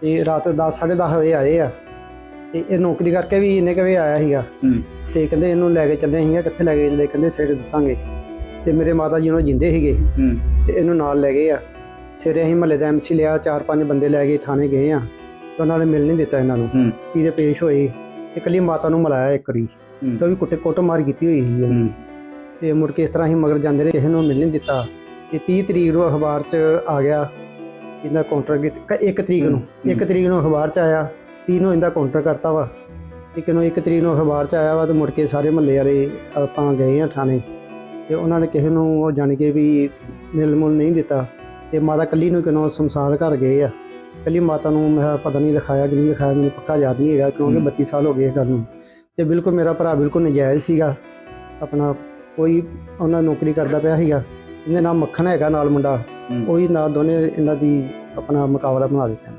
ਤੇ ਰਾਤ 10 10:30 ਵਜੇ ਆਏ ਆ। ਤੇ ਇਹ ਨੌਕਰੀ ਕਰਕੇ ਵੀ ਇੰਨੇ ਕੁ ਵਜੇ ਆਇਆ ਸੀਗਾ। ਤੇ ਕਹਿੰਦੇ ਇਹਨੂੰ ਲੈ ਕੇ ਚੱਲੇ ਸੀਗਾ ਕਿੱਥੇ ਲੈ ਕੇ ਚੱਲੇ? ਕਹਿੰਦੇ ਸਵੇਰੇ ਦੱਸਾਂਗੇ। ਤੇ ਮੇਰੇ ਮਾਤਾ ਜੀ ਉਹ ਜਿੰਦੇ ਸੀਗੇ। ਤੇ ਇਹਨੂੰ ਨਾਲ ਲੈ ਗਏ ਆ। ਸਵੇਰੇ ਅਸੀਂ ਮਹੱਲੇ ਦਾ ਐਮਸੀ ਲਿਆ ਚਾਰ ਪੰਜ ਬੰਦੇ ਲੈ ਕੇ ਥਾਣੇ ਗਏ ਆ। ਤੇ ਉਹਨਾਂ ਨੇ ਮਿਲ ਨਹੀਂ ਦਿੱਤਾ ਇਹਨਾਂ ਨੂੰ। ਚੀਜ਼ੇ ਪੇਸ਼ ਹੋਈ। ਤੇ ਇਕੱਲੀ ਮਾਤਾ ਨੂੰ ਮਿਲਾਇਆ ਇੱਕ ਹੂੰ। ਤੇ ਉਹ ਵੀ ਕੁੱਟੇ ਕੁੱਟ ਮਾਰ ਕੀਤੀ ਹੋਈ ਸੀ ਉਹਦੀ ਤੇ ਮੁੜ ਕੇ ਇਸ ਤਰ੍ਹਾਂ ਹੀ ਮਗਰ ਜਾਂਦੇ ਰਹੇ ਕਿਸੇ ਨੂੰ ਮਿਲ ਨਹੀਂ ਦਿੱਤਾ। ਤੇ 30 ਤਰੀਕ ਨੂੰ ਅਖਬਾਰ 'ਚ ਆ ਗਿਆ। ਇਹਦਾ ਕਾਊਂਟਰ ਇੱਕ ਤਰੀਕ ਨੂੰ। ਇੱਕ ਤਰੀਕ ਨੂੰ ਅਖਬਾਰ 'ਚ ਆਇਆ 30 ਨੂੰ ਇਹਦਾ ਕਾਊਂਟਰ ਕਰਤਾ ਵਾ। ਇੱਕ ਨੂੰ ਇੱਕ ਤਰੀਕ ਨੂੰ ਅਖਬਾਰ 'ਚ ਆਇਆ ਵਾ ਤੇ ਮੁੜ ਕੇ ਸਾਰੇ ਮਹੱਲੇ ਵਾਲੇ ਆਪਾਂ ਗਏ ਆ ਥਾਣੇ। ਤੇ ਉਹਨਾਂ ਨੇ ਕਿਸੇ ਨੂੰ ਉਹ ਜਾਣ ਕੇ ਵੀ ਮਿਲ ਮੁਲ ਨਹੀਂ ਦਿੱਤਾ। ਤੇ ਮਾਤਾ ਕੱਲੀ ਨੂੰ ਕਿਨੋਂ ਸੰਸਾਰ ਘਰ ਗਏ ਆ? ਕੱਲੀ ਮਾਤਾ ਨੂੰ ਮੈਂ ਪਤਾ ਨਹੀਂ ਦਿਖਾਇਆ ਕਿ ਨਹੀਂ ਦਿਖਾਇਆ ਮੈਨੂੰ ਪੱਕਾ ਯਾਦ ਨਹੀਂ ਹੈਗਾ ਕਿਉਂਕਿ ਹੂੰ। 32 ਸਾਲ ਹੋ ਗਏ ਇਸ ਗੱਲ ਨੂੰ। ਤੇ ਬਿਲਕੁਲ ਮੇਰਾ ਭਰਾ ਬਿਲਕੁਲ ਨਜਾਇਜ਼ ਸੀਗਾ। ਆਪਣਾ ਕੋਈ ਉਹਨਾਂ ਨੌਕਰੀ ਕਰਦਾ ਪਿਆ ਸੀਗਾ। ਇਹਦੇ ਨਾਮ ਮੱਖਣ ਹੈਗਾ ਨਾਲ ਮੁੰਡਾ। ਉਹੀ ਨਾਲ ਦੋਨੇ ਇਹਨਾਂ ਦੀ ਆਪਣਾ ਮੁਕਾਬਲਾ ਬਣਾ ਦਿੱਤਾ।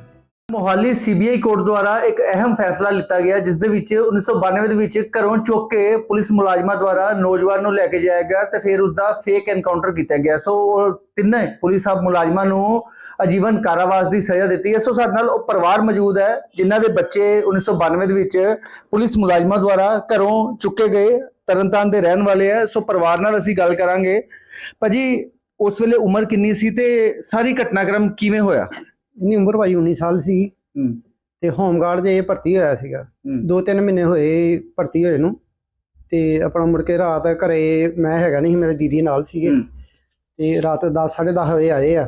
ਮੋਹਾਲੀ ਸੀਬੀਆਈ ਕੋਰਟ ਦੁਆਰਾ ਇੱਕ ਅਹਿਮ ਫੈਸਲਾ ਲਿੱਤਾ ਗਿਆ ਜਿਸ ਦੇ ਵਿੱਚ 1992 ਦੇ ਵਿੱਚ ਘਰੋਂ ਚੁੱਕ ਕੇ ਪੁਲਿਸ ਮੁਲਾਜ਼ਮਾਂ ਦੁਆਰਾ ਨੌਜਵਾਨ ਨੂੰ ਲੈ ਕੇ ਜਾਇਆ ਗਿਆ ਤੇ ਫਿਰ ਉਸ ਦਾ ਫੇਕ ਐਨਕਾਊਂਟਰ ਕੀਤਾ ਗਿਆ। ਸੋ ਤਿੰਨੇ ਪੁਲਿਸ ਸਬ ਮੁਲਾਜ਼ਮਾਂ ਨੂੰ ਆਜੀਵਨ ਕਾਰਾਵਾਸ ਦੀ ਸਜ਼ਾ ਦਿੱਤੀ ਹੈ। ਸੋ ਸਾਡੇ ਨਾਲ ਉਹ ਪਰਿਵਾਰ ਮੌਜੂਦ ਹੈ ਜਿਨ੍ਹਾਂ ਦੇ ਬੱਚੇ 1992 ਦੇ ਵਿੱਚ ਪੁਲਿਸ ਮੁਲਾਜ਼ਮਾਂ ਦੁਆਰਾ ਘਰੋਂ ਚੁੱਕੇ ਗਏ ਤਰਨਤਾਰਨ ਦੇ ਰਹਿਣ ਵਾਲੇ ਹੈ। ਸੋ ਪਰਿਵਾਰ ਨਾਲ ਅਸੀਂ ਗੱਲ ਕਰਾਂਗੇ। ਭਾਜੀ ਉਸ ਵੇਲੇ ਉਮਰ ਕਿੰਨੀ ਸੀ ਤੇ ਸਾਰੀ ਘਟਨਾਕ੍ਰਮ ਕਿਵੇਂ ਹੋਇਆ? ਇਹਦੀ ਉਮਰ ਭਾਈ 19 ਸਾਲ ਸੀ। ਤੇ ਹੋਮਗਾਰਡ ਦੇ ਭਰਤੀ ਹੋਇਆ ਸੀਗਾ। ਹੂੰ। ਦੋ ਤਿੰਨ ਮਹੀਨੇ ਹੋਏ ਭਰਤੀ ਹੋਏ ਨੂੰ। ਤੇ ਆਪਣਾ ਮੁੜ ਕੇ ਰਾਤ ਘਰੇ ਮੈਂ ਹੈਗਾ ਨਹੀਂ ਮੇਰੇ ਦੀਦੀ ਨਾਲ ਸੀਗੇ। ਤੇ ਰਾਤ 10 10:30 ਵਜੇ ਆਏ ਆ।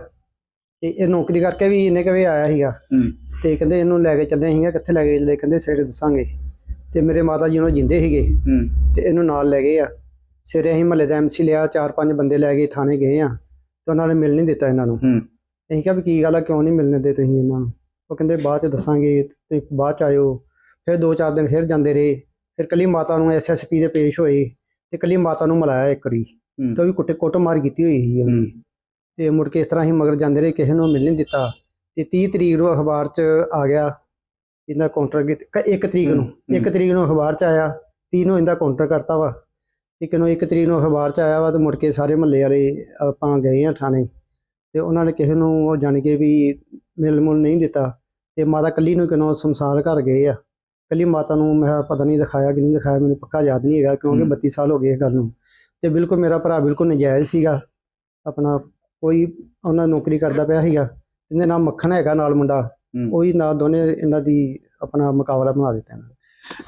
ਤੇ ਇਹ ਨੌਕਰੀ ਕਰਕੇ ਵੀ ਇੰਨੇ ਕੁ ਵਜੇ ਆਇਆ ਸੀਗਾ। ਤੇ ਕਹਿੰਦੇ ਇਹਨੂੰ ਲੈ ਕੇ ਚੱਲੇ ਸੀਗਾ। ਕਿੱਥੇ ਲੈ ਕੇ ਚੱਲੇ ਕਹਿੰਦੇ ਸਵੇਰੇ ਦੱਸਾਂਗੇ। ਤੇ ਮੇਰੇ ਮਾਤਾ ਜੀ ਉਹ ਜਿੰਦੇ ਸੀਗੇ। ਤੇ ਇਹਨੂੰ ਨਾਲ ਲੈ ਗਏ ਆ। ਸਵੇਰੇ ਅਸੀਂ ਮਹੱਲੇ ਦਾ ਐਮਸੀ ਲਿਆ। ਚਾਰ ਪੰਜ ਬੰਦੇ ਲੈ ਕੇ ਥਾਣੇ ਗਏ ਆ। ਤੇ ਉਹਨਾਂ ਨੇ ਮਿਲ ਨਹੀਂ ਦਿੱਤਾ ਇਹਨਾਂ ਨੂੰ। ਹੂੰ। ਅਸੀਂ ਕਿਹਾ ਵੀ ਕੀ ਗੱਲ ਆ ਕਿਉਂ ਨਹੀਂ ਮਿਲਣ ਦੇ ਤੁਸੀਂ ਇਹਨਾਂ ਨੂੰ? ਉਹ ਕਹਿੰਦੇ ਬਾਅਦ ਚ ਦੱਸਾਂਗੇ ਤੇ ਬਾਅਦ ਚ ਆਇਓ। ਫਿਰ ਦੋ ਚਾਰ ਦਿਨ ਫਿਰ ਜਾਂਦੇ ਰਹੇ। ਫਿਰ ਕੱਲੀ ਮਾਤਾ ਨੂੰ ਐਸਐਸਪੀ ਦੇ ਪੇਸ਼ ਹੋਏ ਤੇ ਕੱਲੀ ਮਾਤਾ ਨੂੰ ਮਿਲਾਇਆ ਇੱਕ ਹੂੰ। ਤੇ ਉਹ ਵੀ ਕੁੱਟੇ ਕੁੱਟ ਮਾਰ ਕੀਤੀ ਹੋਈ ਸੀ ਉਹਦੀ। ਤੇ ਮੁੜ ਕੇ ਇਸ ਤਰ੍ਹਾਂ ਹੀ ਮਗਰ ਜਾਂਦੇ ਰਹੇ ਕਿਸੇ ਨੂੰ ਮਿਲ ਨਹੀਂ ਦਿੱਤਾ। ਤੇ 30 ਤਰੀਕ ਨੂੰ ਅਖਬਾਰ 'ਚ ਆ ਗਿਆ ਇਹਦਾ ਕਾਊਂਟਰ ਇੱਕ ਤਰੀਕ ਨੂੰ। ਇੱਕ ਤਰੀਕ ਨੂੰ ਅਖਬਾਰ 'ਚ ਆਇਆ। 30 ਨੂੰ ਇਹਦਾ ਕਾਊਂਟਰ ਕਰਤਾ ਵਾ। ਇੱਕ ਨੂੰ ਇੱਕ ਤਰੀਕ ਨੂੰ ਅਖਬਾਰ 'ਚ ਆਇਆ ਵਾ ਤੇ ਮੁੜ ਕੇ ਸਾਰੇ ਮਹੱਲੇ ਵਾਲੇ ਆਪਾਂ ਗਏ ਆ ਥਾਣੇ ਤੇ ਉਹਨਾਂ ਨੇ ਕਿਸੇ ਨੂੰ ਉਹ ਜਾਣ ਕੇ ਵੀ ਮਿਲ ਮੁਲ ਨਹੀਂ ਦਿੱਤਾ ਤੇ ਮਾਤਾ ਕੱਲੀ ਨੂੰ ਕਿਨੋਂ ਸੰਸਾਰ ਘਰ ਗਏ ਆ ਕੱਲੀ ਮਾਤਾ ਨੂੰ ਮੈਂ ਪਤਾ ਨਹੀਂ ਦਿਖਾਇਆ ਕਿ ਨਹੀਂ ਦਿਖਾਇਆ ਮੈਨੂੰ ਪੱਕਾ ਯਾਦ ਨਹੀਂ ਹੈਗਾ ਕਿਉਂਕਿ ਹੂੰ। 32 ਸਾਲ ਹੋ ਗਏ ਇਸ ਗੱਲ ਨੂੰ ਤੇ ਬਿਲਕੁਲ ਮੇਰਾ ਭਰਾ ਬਿਲਕੁਲ ਨਜਾਇਜ਼ ਸੀਗਾ ਆਪਣਾ ਕੋਈ ਉਹਨਾਂ ਨੌਕਰੀ ਕਰਦਾ ਪਿਆ ਸੀਗਾ ਇਹਦੇ ਨਾਮ ਮੱਖਣ ਹੈਗਾ ਨਾਲ ਮੁੰਡਾ। ਉਹੀ ਨਾਲ ਦੋਨੇ ਇਹਨਾਂ ਦੀ ਆਪਣਾ ਮੁਕਾਬਲਾ ਬਣਾ ਦਿੱਤਾ ਇਹਨਾਂ ਨੇ।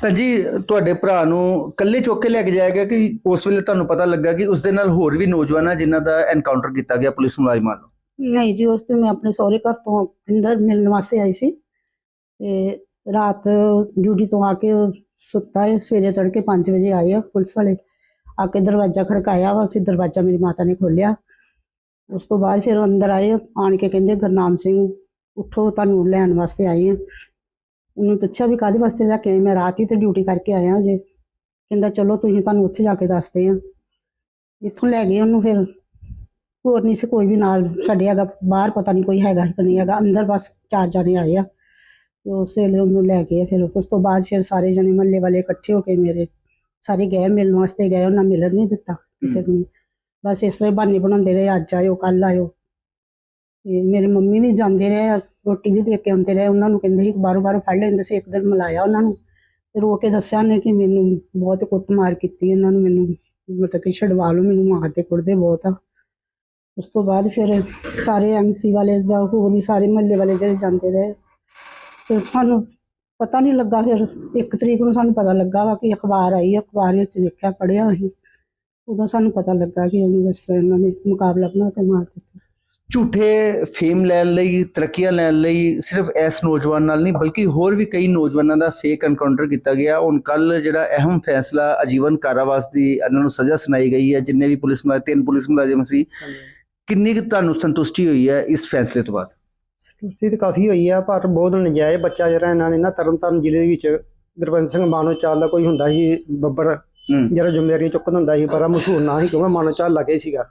ਤਾਂ ਜੀ, ਤੁਹਾਡੇ ਭਰਾ ਨੂੰ ਕੱਲੇ ਚੁੱਕ ਕੇ ਲੈ ਕੇ ਜਾਇਆ ਗਿਆ ਕਿ ਉਸ ਵੇਲੇ ਤੁਹਾਨੂੰ ਪਤਾ ਲੱਗਾ ਕਿ ਉਸ ਦੇ ਨਾਲ ਹੋਰ ਵੀ ਨੌਜਵਾਨ ਆ ਜਿਨ੍ਹਾਂ ਦਾ ਐਨਕਾਊਂਟਰ ਕੀਤਾ ਗਿਆ ਪੁਲਿਸ ਮੁਲਾਜ਼ਮਾਂ ਨੂੰ ਨਹੀਂ ਜੀ, ਉਸ ਦਿਨ ਮੈਂ ਆਪਣੇ ਸਹੁਰੇ ਘਰ ਤੋਂ ਪਿੰਦਰ ਮਿਲਣ ਵਾਸਤੇ ਆਈ ਸੀ ਤੇ ਰਾਤ ਡਿਊਟੀ ਤੋਂ ਆ ਕੇ ਸੁੱਤਾ ਹੈ, ਸਵੇਰੇ ਤੜਕੇ 5 ਵਜੇ ਆਏ ਆ ਪੁਲਿਸ ਵਾਲੇ। ਆ ਕੇ ਦਰਵਾਜ਼ਾ ਖੜਕਾਇਆ ਵਾ, ਅਸੀਂ ਦਰਵਾਜ਼ਾ ਮੇਰੀ ਮਾਤਾ ਨੇ ਖੋਲਿਆ ਉਸ ਤੋਂ ਬਾਅਦ ਫਿਰ ਅੰਦਰ ਆਏ, ਆਣ ਕੇ ਕਹਿੰਦੇ, ਗੁਰਨਾਮ ਸਿੰਘ, ਉੱਠੋ, ਤੁਹਾਨੂੰ ਲੈਣ ਵਾਸਤੇ ਆਏ ਆ। ਉਹਨੂੰ ਪੁੱਛਿਆ ਵੀ ਕਾਹਦੇ ਵਾਸਤੇ ਲੈ ਕੇ ਆਏ? ਮੈਂ ਰਾਤ ਹੀ ਤੇ ਡਿਊਟੀ ਕਰਕੇ ਆਇਆ ਜੇ ਕਹਿੰਦਾ ਚਲੋ ਤੁਸੀਂ ਤੁਹਾਨੂੰ ਉੱਥੇ ਜਾ ਕੇ ਦੱਸਦੇ ਆ। ਇੱਥੋਂ ਲੈ ਗਏ ਉਹਨੂੰ ਫਿਰ। ਹੋਰ ਨਹੀਂ ਸੀ ਕੋਈ ਵੀ ਨਾਲ। ਸਾਡੇ ਹੈਗਾ ਬਾਹਰ ਪਤਾ ਨਹੀਂ ਕੋਈ ਹੈਗਾ ਕਿ ਨਹੀਂ ਹੈਗਾ। ਅੰਦਰ ਬਸ ਚਾਰ ਜਣੇ ਆਏ ਆ। ਤੇ ਉਸ ਵੇਲੇ ਉਹਨੂੰ ਲੈ ਗਏ ਫਿਰ। ਉਸ ਤੋਂ ਬਾਅਦ ਫਿਰ ਸਾਰੇ ਜਣੇ ਮਹੱਲੇ ਵਾਲੇ ਇਕੱਠੇ ਹੋ ਕੇ ਮੇਰੇ ਸਾਰੇ ਗਏ। ਮਿਲਣ ਵਾਸਤੇ ਗਏ। ਉਹਨਾਂ ਮਿਲਣ ਨਹੀਂ ਦਿੱਤਾ ਕਿਸੇ ਨੂੰ। ਬਸ ਇਸ ਤਰ੍ਹਾਂ ਹੀ ਬਹਾਨੇ ਬਣਾਉਂਦੇ ਰਹੇ। ਅੱਜ ਆਇਓ ਕੱਲ ਆਇਓ। ਤੇ ਮੇਰੇ ਮੰਮੀ ਵੀ ਜਾਂਦੇ ਰਹੇ, ਰੋਟੀ ਵੀ ਦੇ ਕੇ ਆਉਂਦੇ ਰਹੇ। ਉਹਨਾਂ ਨੂੰ ਕਹਿੰਦੇ ਸੀ ਬਾਰੋ ਬਾਰੋ ਫੜ ਲੈਂਦੇ ਸੀ, ਇੱਕ ਦਿਨ ਮਿਲਾਇਆ ਉਹਨਾਂ ਨੂੰ। ਤੇ ਰੋ ਕੇ ਦੱਸਿਆ ਨੇ ਕਿ ਮੈਨੂੰ ਬਹੁਤ ਕੁੱਟਮਾਰ ਕੀਤੀ, ਇਹਨਾਂ ਨੂੰ ਮੈਨੂੰ ਮਤਲਬ ਕਿ ਛਡਵਾ ਲਓ, ਮੈਨੂੰ ਮਾਰਦੇ ਕੁੱਟਦੇ ਬਹੁਤ ਆ। ਉਸ ਤੋਂ ਬਾਅਦ ਫਿਰ ਸਾਰੇ ਐਮਸੀ ਵਾਲੇ ਜਾਂ ਹੋਰ ਵੀ ਸਾਰੇ ਮਹੱਲੇ ਵਾਲੇ ਜਿਹੜੇ ਜਾਂਦੇ ਰਹੇ। ਫਿਰ ਸਾਨੂੰ ਪਤਾ ਨਹੀਂ ਲੱਗਾ, ਫਿਰ ਇੱਕ ਤਰੀਕ ਨੂੰ ਸਾਨੂੰ ਪਤਾ ਲੱਗਾ ਵਾ ਕਿ ਅਖਬਾਰ ਆਈ, ਅਖਬਾਰ ਵਿੱਚ ਵੇਖਿਆ ਪੜਿਆ ਅਸੀਂ। ਉਦੋਂ ਸਾਨੂੰ ਪਤਾ ਲੱਗਾ ਕਿ ਉਹਨੂੰ ਇਸ ਤਰ੍ਹਾਂ ਇਹਨਾਂ ਨੇ ਮੁਕਾਬਲਾ ਬਣਾ ਕੇ ਮਾਰ ਦਿੱਤਾ। ਝੂਠੇ ਫੇਮ ਲੈਣ ਲਈ ਤਰੱਕੀਆਂ ਲੈਣ ਲਈ ਸਿਰਫ ਇਸ ਨੌਜਵਾਨ ਨਾਲ ਨਹੀਂ ਬਲਕਿ ਹੋਰ ਵੀ ਕਈ ਨੌਜਵਾਨਾਂ ਦਾ ਫੇਕ ਐਨਕਾਊਂਟਰ ਕੀਤਾ ਗਿਆ। ਹੁਣ ਕੱਲ ਜਿਹੜਾ ਅਹਿਮ ਫੈਸਲਾ ਆਜੀਵਨ ਕਾਰਾਵਾਸ ਦੀ ਇਹਨਾਂ ਨੂੰ ਸਜ਼ਾ ਸੁਣਾਈ ਗਈ ਹੈ ਜਿੰਨੇ ਵੀ ਪੁਲਿਸ ਮੁਲਾਜ਼ਮ ਤਿੰਨ ਪੁਲਿਸ ਮੁਲਾਜ਼ਮ ਸੀ ਕਿੰਨੀ ਕੁ ਤੁਹਾਨੂੰ ਸੰਤੁਸ਼ਟੀ ਹੋਈ ਹੈ ਇਸ ਫੈਸਲੇ ਤੋਂ ਬਾਅਦ? ਸੰਤੁਸ਼ਟੀ ਤਾਂ ਕਾਫੀ ਹੋਈ ਆ ਪਰ ਬਹੁਤ ਨਜਾਇਜ਼ ਬੱਚਾ ਜਿਹੜਾ ਇਹਨਾਂ ਨੇ ਨਾ ਤਰਨਤਾਰਨ ਜ਼ਿਲ੍ਹੇ ਦੇ ਵਿੱਚ ਗੁਰਬੰਦ ਸਿੰਘ ਮਾਨੋ ਚਾਲ ਦਾ ਕੋਈ ਹੁੰਦਾ ਸੀ ਬੱਬਰ ਹੂੰ। ਜਿਹੜਾ ਜ਼ਿੰਮੇਵਾਰੀਆਂ ਚੁੱਕਦਾ ਹੁੰਦਾ ਸੀ ਬੜਾ ਮਸ਼ਹੂਰ ਨਾਂ ਸੀ ਕਿਉਂਕਿ ਮਾਨੋ ਚਾਲ ਲੱਗੇ ਸੀਗਾ।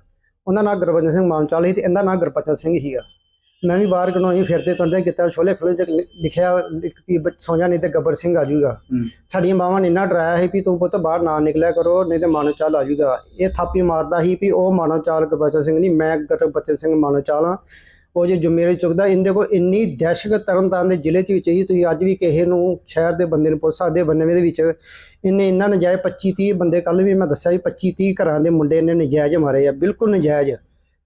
ਉਹਨਾਂ ਨਾਲ ਗੁਰਬੰਦ ਸਿੰਘ ਮਾਨੋ ਚਾਲ ਸੀ ਤੇ ਇਹਦਾ ਨਾਂ ਗੁਰਪਚਨ ਸਿੰਘ ਸੀਗਾ। ਮੈਂ ਵੀ ਬਾਹਰ ਗਨੋਈ ਫਿਰਦੇ ਤੁੰਦੇ ਕੀਤਾ ਛੋਲੇ ਫਿਲਮ ਚ ਲਿਖਿਆ ਲਿਖ ਵੀ ਬੱਚ- ਸੌਂ ਜਾ ਨਹੀਂ ਤੇ ਗੱਬਰ ਸਿੰਘ ਆ ਜਾਊਗਾ ਸਾਡੀਆਂ ਮਾਵਾਂ ਨੇ ਇੰਨਾ ਡਰਾਇਆ ਸੀ ਵੀ ਤੂੰ ਪੁੱਤ ਬਾਹਰ ਨਾ ਨਿਕਲਿਆ ਕਰੋ ਨਹੀਂ ਤੇ ਮਾਨੋ ਚਾਲ ਆ ਜਾਊਗਾ ਇਹ ਥਾਪੀ ਮਾਰਦਾ ਸੀ ਵੀ ਉਹ ਮਾਨੋ ਚਾਲ ਗੁਰਬਚਨ ਸਿੰਘ ਨਹੀਂ ਮੈਂ ਗੁਰਬਚਨ ਸਿੰਘ ਮਾਨੋ ਚਾਲ ਹਾਂ। ਉਹ ਜੇ ਜ਼ਿੰਮੇਵਾਰੀ ਚੁੱਕਦਾ ਇਹਦੇ ਕੋਲ ਇੰਨੀ ਦਹਿਸ਼ਤ ਤਰਨਤਾਰਨ ਦੇ ਜ਼ਿਲ੍ਹੇ 'ਚ ਵਿੱਚ ਹੀ ਤੁਸੀਂ ਅੱਜ ਵੀ ਕਿਸੇ ਨੂੰ ਸ਼ਹਿਰ ਦੇ ਬੰਦੇ ਨੂੰ ਪੁੱਛ ਸਕਦੇ ਹੋ, ਬੰਨਵੇਂ ਦੇ ਵਿੱਚ। ਇਹਨੇ ਇੰਨਾ ਨਜਾਇਜ਼ 25 30 ਬੰਦੇ ਕੱਲ ਵੀ ਮੈਂ ਦੱਸਿਆ ਸੀ 25 30 ਘਰਾਂ ਦੇ ਮੁੰਡੇ ਇਹਨੇ ਨਜਾਇਜ਼ ਮਾਰੇ ਆ ਬਿਲਕੁਲ ਨਜਾਇਜ਼।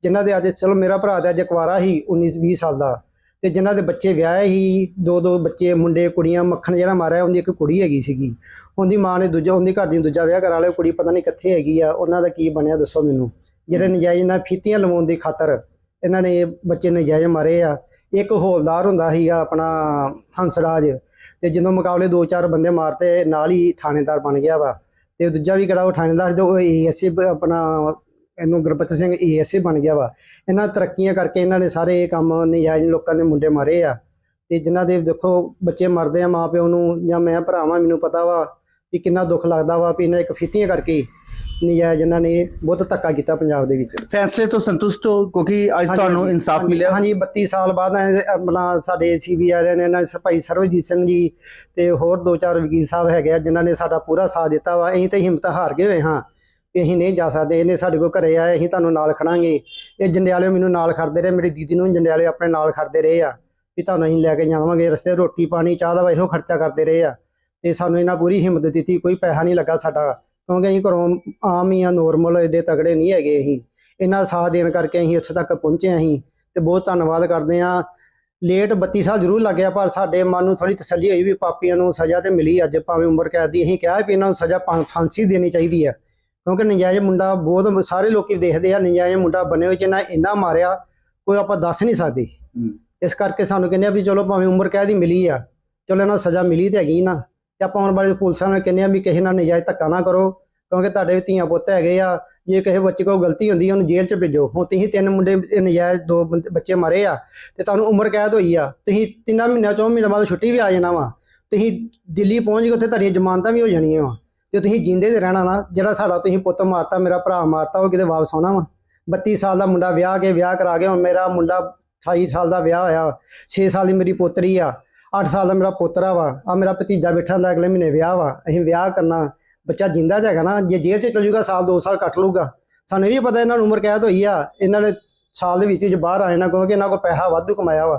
ਜਿਨ੍ਹਾਂ ਦੇ ਅੱਜ ਚਲੋ ਮੇਰਾ ਭਰਾ ਤਾਂ ਅੱਜ ਕੁਆਰਾ ਸੀ 19 20 ਸਾਲ ਦਾ। ਤੇ ਜਿਨ੍ਹਾਂ ਦੇ ਬੱਚੇ ਵਿਆਹੇ ਹੀ ਦੋ ਦੋ ਬੱਚੇ ਮੁੰਡੇ ਕੁੜੀਆਂ ਮੱਖਣ ਜਿਹੜਾ ਮਾਰਿਆ ਉਹਦੀ ਇੱਕ ਕੁੜੀ ਹੈਗੀ ਸੀਗੀ। ਉਹਦੀ ਮਾਂ ਨੇ ਦੂਜਾ ਉਹਦੀ ਘਰ ਦੀ ਦੂਜਾ ਵਿਆਹ ਕਰਾ ਲਿਆ ਕੁੜੀ ਪਤਾ ਨਹੀਂ ਕਿੱਥੇ ਹੈਗੀ ਆ ਉਹਨਾਂ ਦਾ ਕੀ ਬਣਿਆ ਦੱਸੋ ਮੈਨੂੰ। ਜਿਹੜੇ ਨਜਾਇਜ਼ ਨਾਲ ਫੀਤੀਆਂ ਲਵਾਉਣ ਦੀ ਖਾਤਰ ਇਹਨਾਂ ਨੇ ਇਹ ਬੱਚੇ ਨਜਾਇਜ਼ ਮਾਰੇ ਆ। ਇੱਕ ਹੌਲਦਾਰ ਹੁੰਦਾ ਸੀਗਾ ਆਪਣਾ ਹੰਸਰਾਜ ਤੇ ਜਦੋਂ ਮੁਕਾਬਲੇ ਦੋ ਚਾਰ ਬੰਦੇ ਮਾਰਤੇ, ਨਾਲ ਹੀ ਥਾਣੇਦਾਰ ਬਣ ਗਿਆ ਵਾ। ਤੇ ਦੂਜਾ ਵੀ ਕਿਹੜਾ ਉਹ ਥਾਣੇਦਾਰ ਜੋ ਉਹ ਏਐਸਏ ਆਪਣਾ ਇਹਨੂੰ ਗੁਰਬਚਨ ਸਿੰਘ ਏਐਸਏ ਬਣ ਗਿਆ ਵਾ। ਇਹਨਾਂ ਤਰੱਕੀਆਂ ਕਰਕੇ ਇਹਨਾਂ ਨੇ ਸਾਰੇ ਇਹ ਕੰਮ ਨਜਾਇਜ਼ ਲੋਕਾਂ ਦੇ ਮੁੰਡੇ ਮਾਰੇ ਆ। ਤੇ ਜਿਨ੍ਹਾਂ ਦੇ ਦੇਖੋ ਬੱਚੇ ਮਰਦੇ ਆ ਮਾਪਿਓ ਨੂੰ ਜਾਂ ਮੈਂ ਭਰਾਵਾਂ, ਮੈਨੂੰ ਪਤਾ ਵਾ ਵੀ ਕਿੰਨਾ ਦੁੱਖ ਲੱਗਦਾ ਵਾ ਵੀ ਇਹਨਾਂ ਇੱਕ ਫੀਤੀਆਂ ਕਰਕੇ ਨਜਾਇਜ਼ ਇਹਨਾਂ ਨੇ ਬਹੁਤ ਧੱਕਾ ਕੀਤਾ ਪੰਜਾਬ ਦੇ ਵਿੱਚ। ਫੈਸਲੇ ਤੋਂ ਸੰਤੁਸ਼ਟ ਹੋ ਕਿਉਂਕਿ ਅੱਜ ਤੁਹਾਨੂੰ ਇਨਸਾਫ ਮਿਲਿਆ। ਹਾਂਜੀ 32 ਸਾਲ ਬਾਅਦ ਆਪਣਾ ਸਾਡੇ ਸੀਬੀ ਵਾਲਿਆਂ ਨੇ ਇਹਨਾਂ ਭਾਈ ਸਰਵਜੀਤ ਸਿੰਘ ਜੀ ਤੇ ਹੋਰ ਦੋ ਚਾਰ ਵਕੀਲ ਸਾਹਿਬ ਹੈਗੇ ਆ ਜਿਨ੍ਹਾਂ ਨੇ ਸਾਡਾ ਪੂਰਾ ਸਾਥ ਦਿੱਤਾ ਵਾ। ਅਸੀਂ ਤੇ ਹਿੰਮਤ ਹਾਰ ਗਏ ਹੋਏ ਹਾਂ ਕਿ ਅਸੀਂ ਨਹੀਂ ਜਾ ਸਕਦੇ। ਇਹਨੇ ਸਾਡੇ ਕੋਲ ਘਰੇ ਆਏ ਅਸੀਂ ਤੁਹਾਨੂੰ ਨਾਲ ਖੜਾਂਗੇ। ਇਹ ਜੰਡਿਆਲੇ ਮੈਨੂੰ ਨਾਲ ਖੜਦੇ ਰਹੇ ਮੇਰੀ ਦੀਦੀ ਨੂੰ ਜੰਡਿਆਲੇ ਆਪਣੇ ਨਾਲ ਖੜਦੇ ਰਹੇ ਆ ਵੀ ਤੁਹਾਨੂੰ ਅਸੀਂ ਲੈ ਕੇ ਜਾਵਾਂਗੇ। ਰਸਤੇ ਰੋਟੀ ਪਾਣੀ ਚਾਹ ਦਾ ਵਾ ਇਹੋ ਖਰਚਾ ਕਰਦੇ ਰਹੇ ਆ। ਤੇ ਸਾਨੂੰ ਇਹਨਾਂ ਪੂਰੀ ਹਿੰਮਤ ਦਿੱਤੀ ਕੋਈ ਪੈਸਾ ਨਹੀਂ ਲੱਗਾ ਸਾਡਾ। ਕਿਉਂਕਿ ਅਸੀਂ ਘਰੋਂ ਆਮ ਹੀ ਆ ਨੋਰਮਲ ਏਡੇ ਤਗੜੇ ਨਹੀਂ ਹੈਗੇ ਅਸੀਂ। ਇਹਨਾਂ ਦਾ ਸਾਥ ਦੇਣ ਕਰਕੇ ਅਸੀਂ ਇੱਥੇ ਤੱਕ ਪਹੁੰਚੇ ਅਸੀਂ। ਤੇ ਬਹੁਤ ਧੰਨਵਾਦ ਕਰਦੇ ਹਾਂ। ਲੇਟ 32 ਸਾਲ ਜ਼ਰੂਰ ਲੱਗਿਆ ਪਰ ਸਾਡੇ ਮਨ ਨੂੰ ਥੋੜੀ ਤਸੱਲੀ ਹੋਈ ਵੀ ਪਾਪੀਆਂ ਨੂੰ ਸਜ਼ਾ ਤੇ ਮਿਲੀ ਅੱਜ ਭਾਵੇਂ ਉਮਰ ਕੈਦ ਦੀ। ਅਸੀਂ ਕਿਹਾ ਵੀ ਇਹਨਾਂ ਨੂੰ ਸਜ਼ਾ ਫਾਂਸੀ ਦੇਣੀ ਚਾਹੀਦੀ ਹੈ। ਕਿਉਂਕਿ ਨਜਾਇਜ਼ ਮੁੰਡਾ ਬਹੁਤ ਸਾਰੇ ਲੋਕੀ ਦੇਖਦੇ ਆ ਨਜਾਇਜ਼ ਮੁੰਡਾ ਬਣੇ ਹੋਏ ਜਿਹਨਾਂ ਇੰਨਾ ਮਾਰਿਆ ਕੋਈ ਆਪਾਂ ਦੱਸ ਨਹੀਂ ਸਕਦੇ। ਇਸ ਕਰਕੇ ਸਾਨੂੰ ਕਹਿੰਦੇ ਆ ਵੀ ਚਲੋ ਭਾਵੇਂ ਉਮਰ ਕੈਦ ਹੀ ਮਿਲੀ ਆ ਚਲੋ ਇਹਨਾਂ ਨੂੰ ਸਜ਼ਾ ਮਿਲੀ ਤੇ ਹੈਗੀ ਨਾ। ਤੇ ਆਪਾਂ ਆਉਣ ਵਾਲੇ ਪੁਲਿਸਾਂ ਨੂੰ ਕਹਿੰਦੇ ਆ ਵੀ ਕਿਸੇ ਨਾਲ ਨਜਾਇਜ਼ ਧੱਕਾ ਨਾ ਕਰੋ, ਕਿਉਂਕਿ ਤੁਹਾਡੇ ਵੀ ਧੀਆਂ ਪੁੱਤ ਹੈਗੇ ਆ, ਜੇ ਕਿਸੇ ਬੱਚੇ ਕੋਲ ਗਲਤੀ ਹੁੰਦੀ ਆ, ਉਹਨੂੰ ਜੇਲ੍ਹ 'ਚ ਭੇਜੋ। ਹੁਣ ਤੁਸੀਂ ਤਿੰਨ ਮੁੰਡੇ ਨਜਾਇਜ਼ ਦੋ ਬੰਦੇ- ਬੱਚੇ ਮਾਰੇ ਆ, ਤੇ ਤੁਹਾਨੂੰ ਉਮਰ ਕੈਦ ਹੋਈ ਆ, ਤੁਸੀਂ ਤਿੰਨਾਂ ਮਹੀਨਿਆਂ ਚੋਂ ਮਹੀਨੇ ਬਾਅਦ ਛੁੱਟੀ ਵੀ ਆ ਜਾਣਾ ਵਾ। ਤੁਸੀਂ ਦਿੱਲੀ ਪਹੁੰਚ ਗਏ, ਉੱਥੇ ਤੁਹਾਡੀਆਂ ਜ਼ਮਾਨਤਾਂ ਵੀ ਹੋ ਜਾਣੀਆਂ ਵਾ। ਤੇ ਤੁਸੀਂ ਜਿੰਦੇ ਤੇ ਰਹਿਣਾ ਨਾ, ਜਿਹੜਾ ਸਾਡਾ ਤੁਸੀਂ ਪੁੱਤ ਮਾਰਤਾ, ਮੇਰਾ ਭਰਾ ਮਾਰਤਾ, ਉਹ ਕਿਤੇ ਵਾਪਸ ਆਉਣਾ ਵਾ। 32 ਸਾਲ ਦਾ ਮੁੰਡਾ ਵਿਆਹ ਕੇ, ਵਿਆਹ ਕਰਾ ਕੇ, ਹੁਣ ਮੇਰਾ ਮੁੰਡਾ 28 ਸਾਲ ਦਾ ਵਿਆਹ ਹੋਇਆ 6 ਸਾਲ ਦੀ ਮੇਰੀ ਪੋਤਰੀ ਆ। 8 ਸਾਲ ਦਾ ਮੇਰਾ ਪੋਤਰਾ ਵਾ ਆ ਮੇਰਾ ਭਤੀਜਾ ਬੈਠਾ ਹੁੰਦਾ, ਅਗਲੇ ਮਹੀਨੇ ਵਿਆਹ ਵਾ, ਅਸੀਂ ਵਿਆਹ ਕਰਨਾ, ਬੱਚਾ ਜਿੰਦਾ ਤਾਂ ਹੈਗਾ ਨਾ, ਜੇ ਜੇਲ੍ਹ 'ਚ ਚਲ ਜੂਗਾ, ਸਾਲ 2 ਸਾਲ ਕੱਟ ਲੂਗਾ ਸਾਨੂੰ ਇਹ ਵੀ ਪਤਾ ਇਹਨਾਂ ਨੂੰ ਉਮਰ ਕੈਦ ਹੋਈ ਆ, ਇਹਨਾਂ ਨੇ ਸਾਲ ਦੇ ਵਿੱਚ ਵਿੱਚ ਬਾਹਰ ਆਏ ਨਾ, ਕਿਉਂਕਿ ਇਹਨਾਂ ਕੋਲ ਪੈਸਾ ਵਾਧੂ ਕਮਾਇਆ ਵਾ।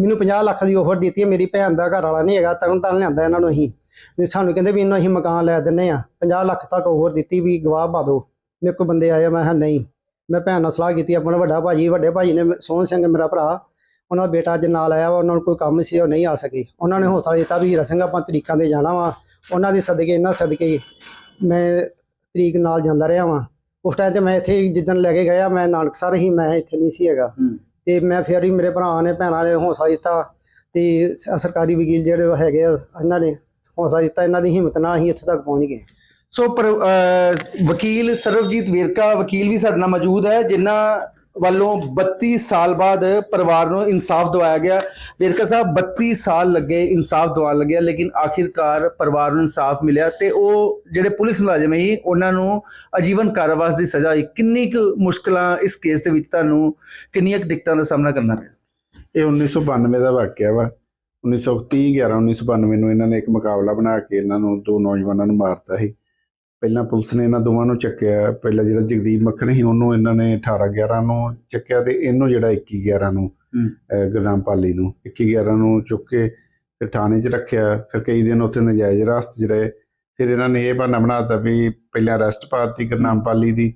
ਮੈਨੂੰ 50 ਲੱਖ ਦੀ ਆਫਰ ਦਿੱਤੀ ਹੈ ਮੇਰੀ ਭੈਣ ਦਾ ਘਰ ਵਾਲਾ ਨਹੀਂ ਹੈਗਾ ਤਰਨ ਤਾਰਨ ਲਿਆਂਦਾ ਇਹਨਾਂ ਨੂੰ ਅਸੀਂ। ਵੀ ਸਾਨੂੰ ਕਹਿੰਦੇ ਵੀ ਇਹਨੂੰ ਅਸੀਂ ਮਕਾਨ ਲੈ ਦਿੰਨੇ ਆ 50 ਲੱਖ ਤੱਕ ਆਫਰ ਦਿੱਤੀ ਵੀ ਗਵਾਹ ਪਾ ਦਿਓ। ਮੇਰੇ ਕੋਲ ਬੰਦੇ ਆਏ ਮੈਂ ਕਿਹਾ ਨਹੀਂ, ਮੈਂ ਭੈਣ ਨਾਲ ਸਲਾਹ ਕੀਤੀ, ਆਪਣਾ ਵੱਡਾ ਭਾਜੀ, ਵੱਡੇ ਭਾਜੀ ਨੇ, ਸੋਹਣ ਸਿੰਘ ਮੇਰਾ ਭਰਾ ਉਹਨਾਂ ਦਾ ਬੇਟਾ ਅੱਜ ਨਾਲ ਆਇਆ ਵਾ ਉਹਨਾਂ ਨੂੰ ਕੋਈ ਕੰਮ ਸੀ ਉਹ ਨਹੀਂ ਆ ਸਕੇ। ਉਹਨਾਂ ਨੇ ਹੌਸਲਾ ਦਿੱਤਾ ਵੀ ਹੀਰਾ ਸਿੰਘ ਆਪਾਂ ਤਰੀਕਾਂ ਦੇ ਜਾਣਾ ਵਾ। ਉਹਨਾਂ ਦੇ ਸਦਕੇ ਇਹਨਾਂ ਸਦਕੇ ਮੈਂ ਤਰੀਕ ਨਾਲ ਜਾਂਦਾ ਰਿਹਾ ਵਾਂ। ਉਸ ਟਾਈਮ ਤੇ ਮੈਂ ਇੱਥੇ ਜਿੱਦਣ ਲੈ ਕੇ ਗਿਆ ਮੈਂ ਨਾਨਕਸਰ ਹੀ ਮੈਂ ਇੱਥੇ ਨਹੀਂ ਸੀ ਹੈਗਾ। ਤੇ ਮੈਂ ਫਿਰ ਵੀ ਮੇਰੇ ਭਰਾ ਨੇ ਭੈਣਾਂ ਨੇ ਹੌਸਲਾ ਦਿੱਤਾ ਤੇ ਸਰਕਾਰੀ ਵਕੀਲ ਜਿਹੜੇ ਹੈਗੇ ਆ ਇਹਨਾਂ ਨੇ ਹੌਸਲਾ ਦਿੱਤਾ ਇਹਨਾਂ ਦੀ ਹਿੰਮਤ ਨਾਲ ਅਸੀਂ ਇੱਥੇ ਤੱਕ ਪਹੁੰਚ ਗਏ। ਸੋ ਪਰ ਵਕੀਲ ਸਰਵਜੀਤ ਵੇਰਕਾ ਵਕੀਲ ਵੀ ਸਾਡੇ ਨਾਲ ਮੌਜੂਦ ਹੈ ਜਿਨ੍ਹਾਂ ਵੱਲੋਂ 32 ਸਾਲ ਬਾਅਦ ਪਰਿਵਾਰ ਨੂੰ ਇਨਸਾਫ ਦਵਾਇਆ ਗਿਆ। ਵੇਰਕਾ ਸਾਹਿਬ 32 ਸਾਲ ਲੱਗੇ ਇਨਸਾਫ ਦਵਾਉਣ ਲੱਗਿਆ, ਲੇਕਿਨ ਆਖਿਰਕਾਰ ਪਰਿਵਾਰ ਨੂੰ ਇਨਸਾਫ ਮਿਲਿਆ ਤੇ ਉਹ ਜਿਹੜੇ ਪੁਲਿਸ ਮੁਲਾਜ਼ਮ ਸੀ, ਉਹਨਾਂ ਨੂੰ ਆਜੀਵਨ ਕਾਰਾਵਾਸ ਦੀ ਸਜ਼ਾ ਹੋਈ। ਕਿੰਨੀ ਕੁ ਮੁਸ਼ਕਲਾਂ ਇਸ ਕੇਸ ਦੇ ਵਿੱਚ ਤੁਹਾਨੂੰ ਕਿੰਨੀਆਂ ਕੁ ਦਿੱਕਤਾਂ ਦਾ ਸਾਹਮਣਾ ਕਰਨਾ ਪਿਆ? ਇਹ 1992 ਦਾ ਵਾਕਿਆ ਵਾ। 1930 11 1992 ਨੂੰ ਇਹਨਾਂ ਨੇ ਇੱਕ ਮੁਕਾਬਲਾ ਬਣਾ ਕੇ ਇਹਨਾਂ ਨੂੰ ਦੋ ਨੌਜਵਾਨਾਂ ਨੂੰ ਮਾਰਤਾ ਸੀ। ਪਹਿਲਾਂ ਪੁਲਿਸ ਨੇ ਇਹਨਾਂ ਦੋਵਾਂ ਨੂੰ ਚੱਕਿਆ। ਪਹਿਲਾਂ ਜਿਹੜਾ ਜਗਦੀਪ ਮੱਖਣ ਸੀ ਉਹਨੂੰ ਇਹਨਾਂ ਨੇ 18 11 ਨੂੰ ਚੱਕਿਆ ਤੇ ਇਹਨੂੰ ਜਿਹੜਾ 21 11 ਨੂੰ ਗੁਰਨਾਮ ਪਾਲੀ ਨੂੰ 21 11 ਨੂੰ ਚੁੱਕ ਕੇ ਫਿਰ ਥਾਣੇ 'ਚ ਰੱਖਿਆ। ਫਿਰ ਕਈ ਦਿਨ ਉੱਥੇ ਨਜਾਇਜ਼ ਰਾਸਤ 'ਚ ਰਹੇ। ਫਿਰ ਇਹਨਾਂ ਨੇ ਇਹ ਬਹਾਨਾ ਬਣਾਤਾ ਵੀ ਪਹਿਲਾਂ ਅਰੈਸਟ ਪਾਤੀ ਗੁਰਨਾਮ ਪਾਲੀ ਦੀ।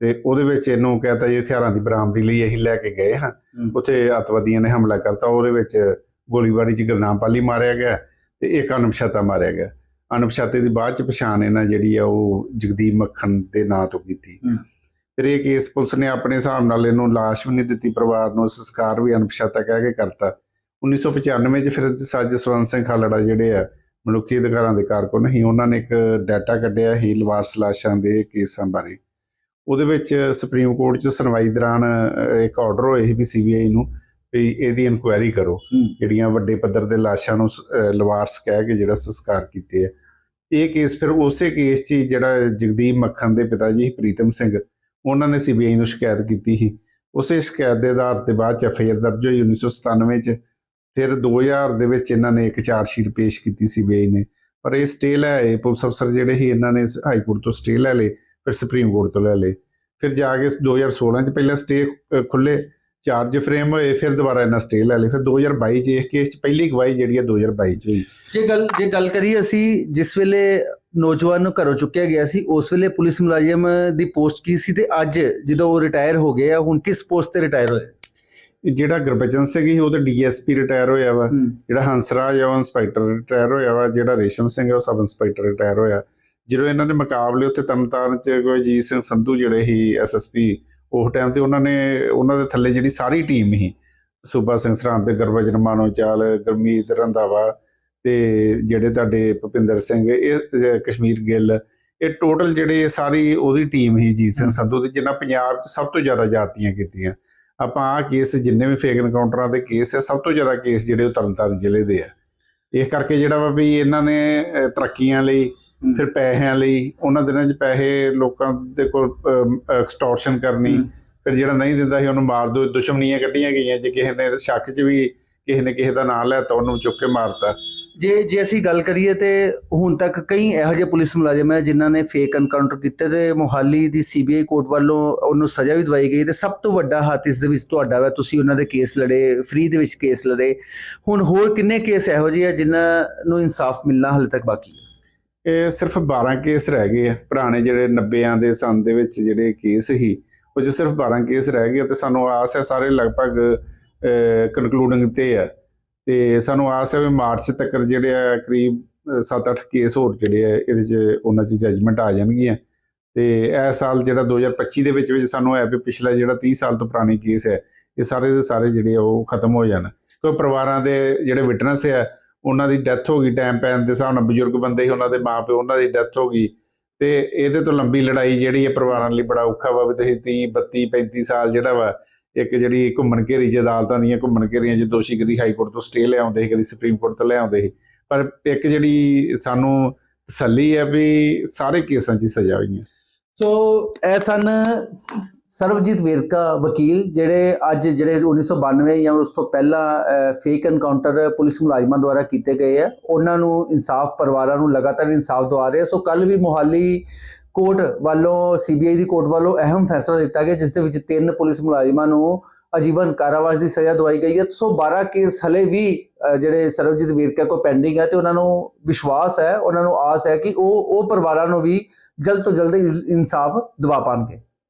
ਤੇ ਉਹਦੇ ਵਿੱਚ ਇਹਨੂੰ ਕਹਤਾ ਜੀ ਹਥਿਆਰਾਂ ਦੀ ਬਰਾਮਦੀ ਲਈ ਅਸੀਂ ਲੈ ਕੇ ਗਏ ਹਾਂ। ਉੱਥੇ ਅੱਤਵਾਦੀਆਂ ਨੇ ਹਮਲਾ ਕਰਤਾ। ਉਹਦੇ ਵਿੱਚ ਗੋਲੀਬਾਰੀ 'ਚ ਗੁਰਨਾਮ ਪਾਲੀ ਮਾਰਿਆ ਗਿਆ ਤੇ ਇੱਕ ਅਨਪਛਾਤਾ ਮਾਰਿਆ ਗਿਆ। ਅਨਪਛਾਤੇ ਦੀ ਬਾਅਦ 'ਚ ਪਛਾਣ ਇਹਨਾਂ ਜਿਹੜੀ ਆ ਉਹ ਜਗਦੀਪ ਮੱਖਣ ਦੇ ਨਾਂ ਤੋਂ ਕੀਤੀ। ਹੂੰ। ਫਿਰ ਇਹ ਕੇਸ ਪੁਲਿਸ ਨੇ ਆਪਣੇ ਹਿਸਾਬ ਨਾਲ ਇਹਨੂੰ ਲਾਸ਼ ਵੀ ਨਹੀਂ ਦਿੱਤੀ ਪਰਿਵਾਰ ਨੂੰ ਸੰਸਕਾਰ ਵੀ ਅਨਪਛਾਤਾ ਕਹਿ ਕੇ ਕਰਤਾ। 1995 'ਚ ਫਿਰ ਸੱਜ ਸਵੰਤ ਸਿੰਘ ਖਾਲੜਾ ਜਿਹੜੇ ਆ ਮਨੁੱਖੀ ਅਧਿਕਾਰਾਂ ਦੇ ਕਾਰਕੁਨ ਸੀ ਉਹਨਾਂ ਨੇ ਇੱਕ ਡਾਟਾ ਕੱਢਿਆ ਸੀ ਲਵਾਰਸ ਲਾਸ਼ਾਂ ਦੇ ਕੇਸਾਂ ਬਾਰੇ। ਉਹਦੇ ਵਿੱਚ ਸੁਪਰੀਮ ਕੋਰਟ 'ਚ ਸੁਣਵਾਈ ਦੌਰਾਨ ਇੱਕ ਆਰਡਰ ਹੋਏ ਸੀ ਵੀ ਸੀਬੀਆਈ ਨੂੰ ਵੀ ਇਹਦੀ ਇਨਕੁਆਇਰੀ ਕਰੋ। ਜਿਹੜੀਆਂ ਵੱਡੇ ਪੱਧਰ ਤੇ ਲਾਸ਼ਾਂ ਨੂੰ ਸ- ਲਵਾਰਸ ਕਹਿ ਕੇ ਜਿਹੜਾ ਸੰਸਕਾਰ ਕੀਤੇ ਆ। ਇਹ ਕੇਸ ਫਿਰ ਉਸੇ ਕੇਸ 'ਚ ਜਿਹੜਾ ਜਗਦੀਪ ਮੱਖਣ ਦੇ ਪਿਤਾ ਜੀ ਸੀ, ਪ੍ਰੀਤਮ ਸਿੰਘ ਉਹਨਾਂ ਨੇ ਸੀਬੀਆਈ ਨੂੰ ਸ਼ਿਕਾਇਤ ਕੀਤੀ ਸੀ। ਉਸੇ ਸ਼ਿਕਾਇਤ ਦੇ ਆਧਾਰ ਤੇ ਬਾਅਦ ਚ ਐਫਆਈਆਰ ਦਰਜ ਹੋਈ 1997 ਚ। ਫਿਰ 2000 ਦੇ ਵਿੱਚ ਇਹਨਾਂ ਨੇ ਇੱਕ ਚਾਰਜ ਸ਼ੀਟ ਪੇਸ਼ ਕੀਤੀ ਸੀਬੀਆਈ ਨੇ। ਪਰ ਇਹ ਸਟੇ ਲੈ ਆਏ। ਪੁਲਿਸ ਅਫਸਰ ਜਿਹੜੇ ਸੀ ਇਹਨਾਂ ਨੇ ਹਾਈ ਕੋਰਟ ਤੋਂ ਸਟੇ ਲੈ ਲਏ ਫਿਰ ਸੁਪਰੀਮ ਕੋਰਟ ਤੋਂ ਲੈ ਲਏ। ਫਿਰ ਜਾ ਕੇ 2016 ਚ ਪਹਿਲਾਂ ਸਟੇ ਖੁੱਲੇ ਚਾਰਜ ਫਰੇਮ ਹੋਏ ਫਿਰ ਦੁਬਾਰਾ ਇਹਨਾਂ ਸਟੇ ਲੈ ਲਈ ਫਿਰ 2022 ਚ ਇਸ ਕੇਸ ਚ ਪਹਿਲੀ ਗਵਾਹੀ ਜਿਹੜੀ ਹੈ 2022 ਚ ਹੋਈ। ਜੇ ਗੱਲ ਜੇ ਗੱਲ ਕਰੀਏ ਅਸੀਂ ਜਿਸ ਵੇਲੇ ਨੌਜਵਾਨ ਨੂੰ ਘਰੋਂ ਚੁੱਕਿਆ ਗਿਆ ਸੀ ਉਸ ਵੇਲੇ ਪੁਲਿਸ ਮੁਲਾਜ਼ਮ ਦੀ ਪੋਸਟ ਕੀ ਸੀ ਤੇ ਅੱਜ ਜਦੋਂ ਉਹ ਰਿਟਾਇਰ ਹੋ ਗਏ ਆ ਹੁਣ ਕਿਸ ਪੋਸਟ ਤੇ ਰਿਟਾਇਰ ਹੋਏ? ਜਿਹੜਾ ਗੁਰਬਚਨ ਸਿੰਘ ਸੀ ਉਹ ਤਾਂ ਡੀਐਸਪੀ ਰਿਟਾਇਰ ਹੋਇਆ ਵਾ। ਜਿਹੜਾ ਹੰਸਰਾਜ ਉਹ ਇੰਸਪੈਕਟਰ ਰਿਟਾਇਰ ਹੋਇਆ ਵਾ। ਜਿਹੜਾ ਰੇਸ਼ਮ ਸਿੰਘ ਉਹ ਸਬ ਇੰਸਪੈਕਟਰ ਰਿਟਾਇਰ ਹੋਇਆ। ਜਦੋਂ ਇਹਨਾਂ ਦੇ ਮੁਕਾਬਲੇ ਉੱਤੇ ਤਰਨਤਾਰਨ ਚ ਕੋਈ ਜੀ ਸਿੰਘ ਸੰਧੂ ਜਿਹੜੇ ਸੀ ਐਸਐਸਪੀ ਉਸ ਟਾਈਮ ਤੇ ਉਹਨਾਂ ਨੇ, ਉਹਨਾਂ ਦੇ ਥੱਲੇ ਜਿਹੜੀ ਸਾਰੀ ਟੀਮ ਸੀ, ਸੂਬਾ ਸਿੰਘ ਸਰਹੰਦ ਤੇ ਗੁਰਬਚਨ ਮਾਨੋਚਾਲ ਗੁਰਮੀਤ ਰੰਧਾਵਾ ਤੇ ਜਿਹੜੇ ਤੁਹਾਡੇ ਭੁਪਿੰਦਰ ਸਿੰਘ, ਇਹ ਕਸ਼ਮੀਰ ਗਿੱਲ, ਇਹ ਟੋਟਲ ਜਿਹੜੇ ਸਾਰੀ ਉਹਦੀ ਟੀਮ ਸੀ ਜੀਤ ਸਿੰਘ ਸੰਧੂ ਦੀ, ਜਿਨ੍ਹਾਂ ਪੰਜਾਬ 'ਚ ਸਭ ਤੋਂ ਜ਼ਿਆਦਾ ਜਾਤੀਆਂ ਕੀਤੀਆਂ। ਆਪਾਂ ਆ ਕੇਸ ਜਿੰਨੇ ਵੀ ਫੇਕ ਐਨਕਾਊਂਟਰਾਂ ਦੇ ਕੇਸ ਹੈ ਸਭ ਤੋਂ ਜ਼ਿਆਦਾ ਕੇਸ ਜਿਹੜੇ ਉਹ ਤਰਨਤਾਰਨ ਜ਼ਿਲ੍ਹੇ ਦੇ ਆ। ਇਸ ਕਰਕੇ ਜਿਹੜਾ ਵਾ ਵੀ ਇਹਨਾਂ ਨੇ ਤਰੱਕੀਆਂ ਲਈ ਫਿਰ ਪੈਸਿਆਂ ਲਈ ਉਹਨਾਂ ਦਿਨਾਂ 'ਚ ਪੈਸੇ ਲੋਕਾਂ ਦੇ ਕੋਲ ਐਕਸਟੋਰਸ਼ਨ ਕਰਨੀ। ਫਿਰ ਜਿਹੜਾ ਨਹੀਂ ਦਿੰਦਾ ਸੀ ਉਹਨੂੰ ਮਾਰ ਦੋ ਦੁਸ਼ਮਣੀਆਂ ਕੱਢੀਆਂ ਗਈਆਂ ਜੇ ਕਿਸੇ ਨੇ ਸ਼ੱਕ 'ਚ ਵੀ ਕਿਸੇ ਨੇ ਕਿਸੇ ਦਾ ਨਾਂ ਲਿਆ ਤਾਂ ਉਹਨੂੰ ਚੁੱਕ ਕੇ ਮਾਰਤਾ। ਜੇ ਜੇ ਅਸੀਂ ਗੱਲ ਕਰੀਏ ਤੇ ਹੁਣ ਤੱਕ ਕਈ ਇਹੋ ਜਿਹੇ ਪੁਲਿਸ ਮੁਲਾਜ਼ਮ ਹੈ ਜਿਨ੍ਹਾਂ ਨੇ ਫੇਕ ਐਨਕਾਊਂਟਰ ਕੀਤੇ ਤੇ ਮੋਹਾਲੀ ਦੀ ਸੀਬੀਆਈ ਕੋਰਟ ਵੱਲੋਂ ਉਹਨੂੰ ਸਜ਼ਾ ਵੀ ਦਵਾਈ ਗਈ ਤੇ ਸਭ ਤੋਂ ਵੱਡਾ ਹੱਥ ਇਸ ਦੇ ਵਿੱਚ ਤੁਹਾਡਾ ਵਾ ਤੁਸੀਂ ਉਹਨਾਂ ਦੇ ਕੇਸ ਲੜੇ ਫ੍ਰੀ ਦੇ ਵਿੱਚ ਕੇਸ ਲੜੇ। ਹੁਣ ਹੋਰ ਕਿੰਨੇ ਕੇਸ ਇਹੋ ਜਿਹੇ ਆ ਜਿਨ੍ਹਾਂ ਨੂੰ ਇਨਸਾਫ ਮਿਲਣਾ ਹਾਲੇ ਤੱਕ ਬਾਕੀ ਹੈ? ਇਹ ਸਿਰਫ 12 ਕੇਸ ਰਹਿ ਗਏ ਆ। ਪੁਰਾਣੇ ਜਿਹੜੇ 90ਆਂ ਦੇ ਸੰਨ ਦੇ ਵਿੱਚ ਜਿਹੜੇ ਕੇਸ ਸੀ, ਉਹ 'ਚ ਸਿਰਫ 12 ਕੇਸ ਰਹਿ ਗਏ ਆ ਤੇ ਸਾਨੂੰ ਆਸ ਹੈ ਸਾਰੇ ਲਗਭਗ ਕਨਕਲੂਡਿੰਗ ਤੇ ਆ। ਤੇ ਸਾਨੂੰ ਆਸ ਹੈ ਵੀ ਮਾਰਚ ਤੱਕ ਜਿਹੜੇ ਆ, ਕਰੀਬ 7-8 ਕੇਸ ਹੋਰ ਜਿਹੜੇ ਆ, ਇਹਦੇ 'ਚ ਉਹਨਾਂ 'ਚ ਜੱਜਮੈਂਟ ਆ ਜਾਣਗੀਆਂ। ਤੇ ਇਹ ਸਾਲ ਜਿਹੜਾ 2025 ਦੇ ਵਿੱਚ ਵਿੱਚ ਸਾਨੂੰ ਹੈ ਵੀ ਪਿਛਲਾ ਜਿਹੜਾ 30 ਸਾਲ ਤੋਂ ਪੁਰਾਣੇ ਕੇਸ ਹੈ, ਇਹ ਸਾਰੇ ਦੇ ਸਾਰੇ ਜਿਹੜੇ ਆ ਉਹ ਖਤਮ ਹੋ ਜਾਣ। ਕਿਉਂਕਿ ਪਰਿਵਾਰਾਂ ਦੇ ਜਿਹੜੇ ਵਿਟਨੈਸ ਹੈ ਉਹਨਾਂ ਦੀ ਡੈਥ ਹੋ ਗਈ ਟਾਈਮ ਪੈਣ ਦੇ ਹਿਸਾਬ ਨਾਲ ਬਜ਼ੁਰਗ ਬੰਦੇ ਸੀ ਉਹਨਾਂ ਦੇ ਮਾਪੇ ਉਹਨਾਂ ਦੀ ਡੈਥ ਹੋ ਗਈ। ਤੇ ਇਹਦੇ ਤੋਂ ਲੰਬੀ ਲੜਾਈ ਜਿਹੜੀ ਹੈ ਪਰਿਵਾਰਾਂ ਲਈ ਬੜਾ ਔਖਾ ਵਾ ਵੀ ਤੁਸੀਂ 30 32 35 ਸਾਲ ਜਿਹੜਾ ਵਾ, ਇੱਕ ਜਿਹੜੀ ਘੁੰਮਣ ਘੇਰੀ ਜੇ ਅਦਾਲਤਾਂ ਦੀਆਂ ਘੁੰਮਣ ਘੇਰੀਆਂ ਚ ਦੋਸ਼ੀ ਕਦੀ ਹਾਈ ਕੋਰਟ ਤੋਂ ਸਟੇ ਲਿਆਉਂਦੇ ਸੀ, ਕਦੀ ਸੁਪਰੀਮ ਕੋਰਟ ਤੋਂ ਲਿਆਉਂਦੇ ਸੀ। ਪਰ ਇੱਕ ਜਿਹੜੀ ਸਾਨੂੰ ਤਸੱਲੀ ਹੈ ਵੀ ਸਾਰੇ ਕੇਸਾਂ 'ਚ ਹੀ ਸਜ਼ਾ ਹੋਈਆਂ। ਸੋ ਇਹ ਸਨ ਸਰਵਜੀਤ ਵੇਰਕਾ, ਵਕੀਲ, ਜਿਹੜੇ ਅੱਜ ਜਿਹੜੇ 1992 ਜਾਂ ਉਸ ਤੋਂ ਪਹਿਲਾਂ ਫੇਕ ਐਨਕਾਊਂਟਰ ਪੁਲਿਸ ਮੁਲਾਜ਼ਮਾਂ ਦੁਆਰਾ ਕੀਤੇ ਗਏ ਆ, ਉਹਨਾਂ ਨੂੰ ਇਨਸਾਫ ਪਰਿਵਾਰਾਂ ਨੂੰ ਲਗਾਤਾਰ ਇਨਸਾਫ ਦਵਾ ਰਹੇ ਸੋ ਕੱਲ ਵੀ ਮੋਹਾਲੀ ਕੋਰਟ ਵੱਲੋਂ ਸੀਬੀਆਈ ਦੀ ਕੋਰਟ ਵੱਲੋਂ ਅਹਿਮ ਫੈਸਲਾ ਦਿੱਤਾ ਗਿਆ, ਜਿਸ ਦੇ ਵਿੱਚ ਤਿੰਨ ਪੁਲਿਸ ਮੁਲਾਜ਼ਮਾਂ ਨੂੰ ਅਜੀਵਨ ਕਾਰਾਵਾਸ ਦੀ ਸਜ਼ਾ ਦਵਾਈ ਗਈ ਹੈ। ਸੋ 12 ਕੇਸ ਹਲੇ ਵੀ ਜਿਹੜੇ ਸਰਵਜੀਤ ਵੇਰਕਾ ਕੋ ਪੈਂਡਿੰਗ ਹੈ ਤੇ ਉਹਨਾਂ ਨੂੰ ਵਿਸ਼ਵਾਸ ਹੈ, ਉਹਨਾਂ ਨੂੰ ਆਸ ਹੈ ਕਿ ਉਹ ਉਹ ਪਰਿਵਾਰਾਂ ਨੂੰ ਵੀ ਜਲਦ ਤੋਂ ਜਲਦ ਇਨਸਾਫ ਦਵਾ ਪਾਣਗੇ।